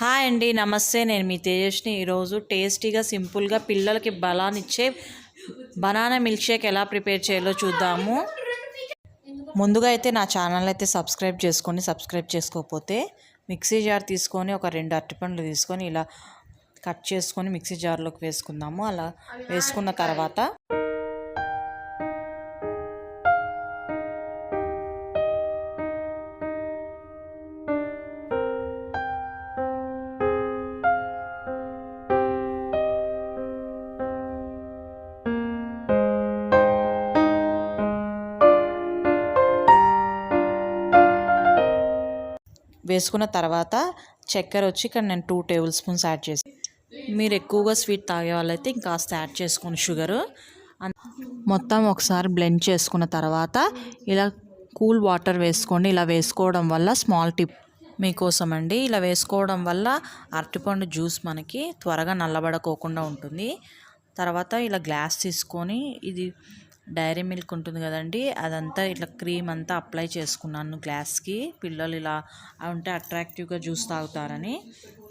Hi అండి నమస్తే. నేను మీ తేజస్ని ఈరోజు టేస్టీగా సింపుల్గా పిల్లలకి బలాన్నిచ్చే బనానా మిల్క్ షేక్ ఎలా ప్రిపేర్ చేయాలో చూద్దాము. ముందుగా అయితే నా ఛానల్ అయితే సబ్స్క్రైబ్ చేసుకొని సబ్స్క్రైబ్ చేసుకోకపోతే మిక్సీ జార్ తీసుకొని ఒక రెండు అరటిపండ్లు తీసుకొని ఇలా కట్ చేసుకొని మిక్సీ జార్లోకి వేసుకుందాము. అలా వేసుకున్న తర్వాత వేసుకున్న తర్వాత చక్కెర వచ్చి ఇక్కడ నేను టూ టేబుల్ స్పూన్స్ యాడ్ చేసి మీరు ఎక్కువగా స్వీట్ తాగే వాళ్ళైతే ఇంకాస్త యాడ్ చేసుకుని షుగరు మొత్తం ఒకసారి బ్లెండ్ చేసుకున్న తర్వాత ఇలా కూల్ వాటర్ వేసుకోండి. ఇలా వేసుకోవడం వల్ల స్మాల్ టిప్ మీకోసం అండి ఇలా వేసుకోవడం వల్ల అరటిపండు జ్యూస్ మనకి త్వరగా నల్లబడకోకుండా ఉంటుంది. తర్వాత ఇలా గ్లాస్ తీసుకొని ఇది డైరీ మిల్క్ ఉంటుంది కదండి అదంతా ఇట్లా క్రీమ్ అంతా అప్లై చేసుకున్నాను గ్లాస్కి. పిల్లలు ఇలా ఉంటే అట్రాక్టివ్గా జ్యూస్ తాగుతారని.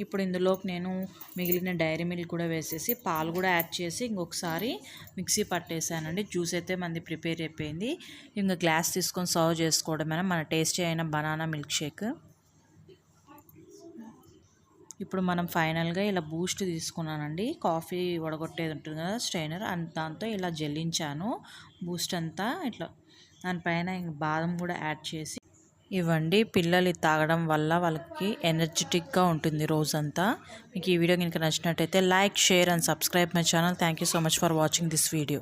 ఇప్పుడు ఇందులోకి నేను మిగిలిన డైరీ మిల్క్ కూడా వేసేసి పాలు కూడా యాడ్ చేసి ఇంకొకసారి మిక్సీ పట్టేసానండి. జ్యూస్ అయితే మంది ప్రిపేర్ అయిపోయింది. ఇంకా గ్లాస్ తీసుకొని సర్వ్ చేసుకోవడమైనా మన టేస్టీ అయిన బనానా మిల్క్ షేక్. ఇప్పుడు మనం ఫైనల్గా ఇలా బూస్ట్ తీసుకున్నానండి. కాఫీ వడగొట్టేది ఉంటుంది కదా స్ట్రైనర్. దాంతో ఇలా జల్లించాను. బూస్ట్ అంతా ఇట్లా దానిపైన బాదం కూడా యాడ్ చేసి ఇవ్వండి. పిల్లలు తాగడం వల్ల వాళ్ళకి ఎనర్జెటిక్గా ఉంటుంది రోజంతా. మీకు ఈ వీడియో కనుక నచ్చినట్టయితే like share and subscribe my channel. Thank you so much for watching this video.